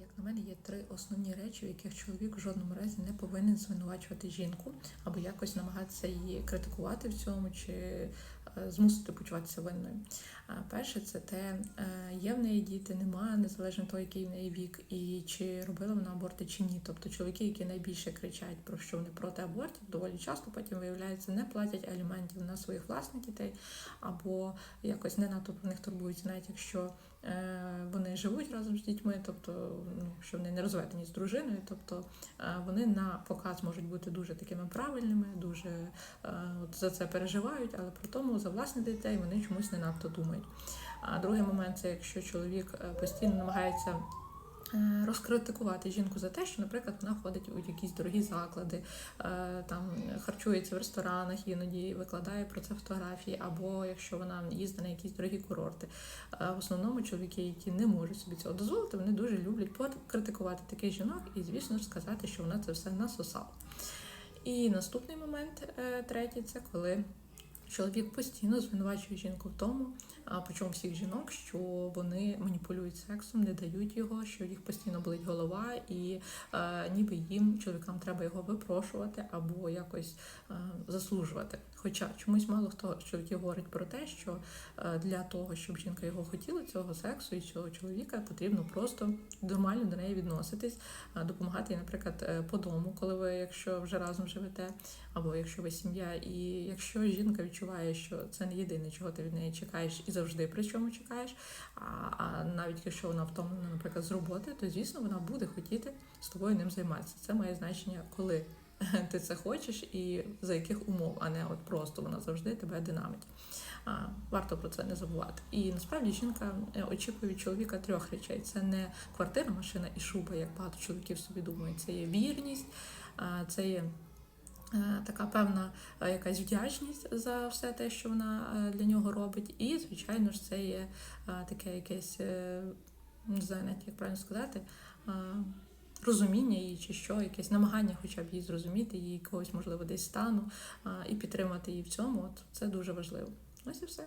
Як на мене, є три основні речі, в яких чоловік в жодному разі не повинен звинувачувати жінку або якось намагатися її критикувати в цьому чи змусити почуватися винною. А Перше, це те, е, є в неї діти, немає, незалежно того, який в неї вік, і чи робила вона аборти чи ні. Тобто чоловіки, які найбільше кричать про що вони проти абортів, доволі часто потім виявляється, не платять аліментів на своїх власних дітей, або якось не надто про них турбуються, навіть якщо е, вони живуть разом з дітьми, тобто ну, що вони не розведені з дружиною, тобто е, вони на показ можуть бути дуже такими правильними, дуже е, от за це переживають, але при тому за власних дітей вони чомусь не надто думають. А другий момент це якщо чоловік е, постійно намагається. е, Розкритикувати жінку за те, що, наприклад, вона ходить у якісь дорогі заклади, е, там харчується в ресторанах, іноді викладає про це фотографії, або якщо вона їздить на якісь дорогі курорти. В основному чоловіки, які не можуть собі цього дозволити, вони дуже люблять покритикувати таких жінок і, звісно ж, сказати, що вона це все насосала. І наступний момент, третій, це коли чоловік постійно звинувачує жінку в тому, причому всіх жінок, що вони маніпулюють сексом, не дають його, що їх постійно болить голова, і е, ніби їм чоловікам треба його випрошувати або якось е, заслужувати. Хоча чомусь мало хто чоловіків говорить про те, що е, для того, щоб жінка його хотіла, цього сексу і цього чоловіка потрібно просто нормально до неї відноситись, е, допомагати їй, наприклад, е, по дому, коли ви, якщо вже разом живете, або якщо ви сім'я, і якщо жінка відчуває, що це не єдине, чого ти від неї чекаєш, і завжди при чому чекаєш. А, а навіть якщо вона втомлена, наприклад, з роботи, то звісно вона буде хотіти з тобою ним займатися. Це має значення, коли ти це хочеш і за яких умов, а не от просто вона завжди тебе динамить. Варто про це не забувати. І насправді жінка е, очікує від чоловіка трьох речей: це не квартира, машина і шуба, як багато чоловіків собі думають. Це є вірність, це є. Е, Така певна е, якась вдячність за все те, що вона е, для нього робить, і звичайно ж це є таке якесь не знаю як правильно сказати. Розуміння її чи що, якесь намагання, хоча б її зрозуміти, її когось, можливо, десь стану і підтримати її в цьому. От це дуже важливо. Ось і все.